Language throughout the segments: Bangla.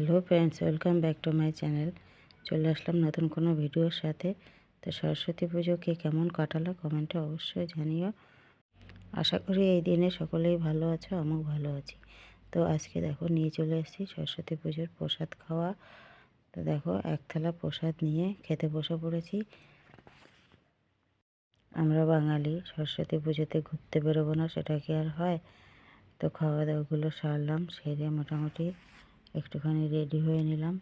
Hello friends, welcome back to my channel. চলে আসলাম নতুন কোনো ভিডিওর সাথে। তো সরস্বতী পুজো কে কেমন কাটালো কমেন্টে অবশ্যই জানিও। আশা করি এই দিনে সকলেই ভালো আছো, আমিও ভালো আছি। তো আজকে দেখো, নিয়ে চলে এসেছি সরস্বতী পুজোর প্রসাদ খাওয়া। তো দেখো, এক থালা প্রসাদ নিয়ে খেতে বসে পড়েছি। আমরা বাঙালি, সরস্বতী পুজোতে ঘুরতে বেরোবো না, সেটা কি আর হয়? তো খাওয়া দাওয়াগুলো সারলাম, সেরে মোটামুটি একটুখানি রেডি হয়ে নিলাম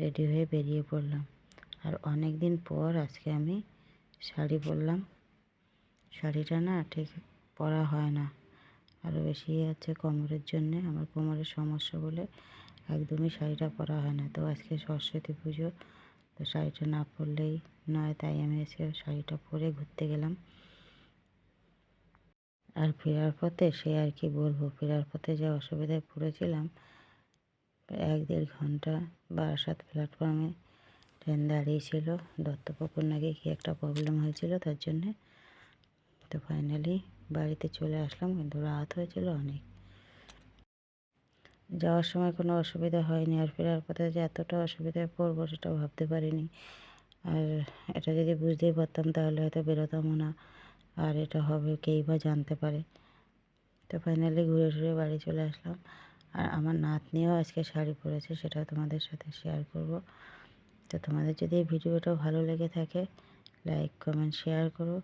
রেডি হয়ে বেরিয়ে পড়লাম। আর অনেক দিন পর আজকে আমি শাড়ি পরলাম। শাড়িটা না ঠিক পরা হয় না। আরও বেশি আছে কোমরের জন্যে, আমার কোমরের সমস্যা বলে একদমই শাড়িটা পরা হয় না। তো আজকে সরস্বতী পুজো, তো শাড়িটা না পরলেই নয়, তাই আমি আজকে শাড়িটা পরে ঘুরতে গেলাম। আর ফেরার পথে সে আর কি বলব, ফেরার পথে যে অসুবিধায় পড়েছিলাম এক দেড় ঘণ্টা বারাসাত প্ল্যাটফর্মে ট্রেন দাঁড়িয়েছিল। দত্তপুকুর নাকি কী একটা প্রবলেম হয়েছিল, তার জন্যে তো ফাইনালি বাড়িতে চলে আসলাম, কিন্তু রাত হয়েছিল অনেক। যাওয়ার সময় কোনো অসুবিধা হয়নি, আর ফেরার পথে যে এতটা অসুবিধায় পড়ব সেটা ভাবতে পারিনি। আর এটা যদি বুঝতেই পারতাম তাহলে হয়তো বেরোতামও না, আর এটা হবে কেই বা জানতে পারে। তো ফাইনালি ঘুরে ঘুরে বাড়ি চলে আসলাম। আর আমার নাতনিও আজকে শাড়ি পরেছে, সেটাও তোমাদের সাথে শেয়ার করব। তো তোমাদের যদি এই ভিডিওটা ভালো লেগে থাকে লাইক কমেন্ট শেয়ার করো।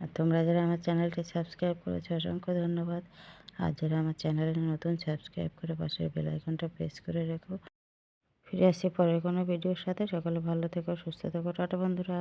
আর তোমরা যারা আমার চ্যানেলটি সাবস্ক্রাইব করেছ, অসংখ্য ধন্যবাদ। আর যারা আমার চ্যানেলে নতুন সাবস্ক্রাইব করে পাশের বেল আইকনটা প্রেস করে রেখো। ফিরে আসছি পরের কোনো ভিডিওর সাথে। সকালে ভালো থেকো, সুস্থ থেকো। টাটা বন্ধুরা।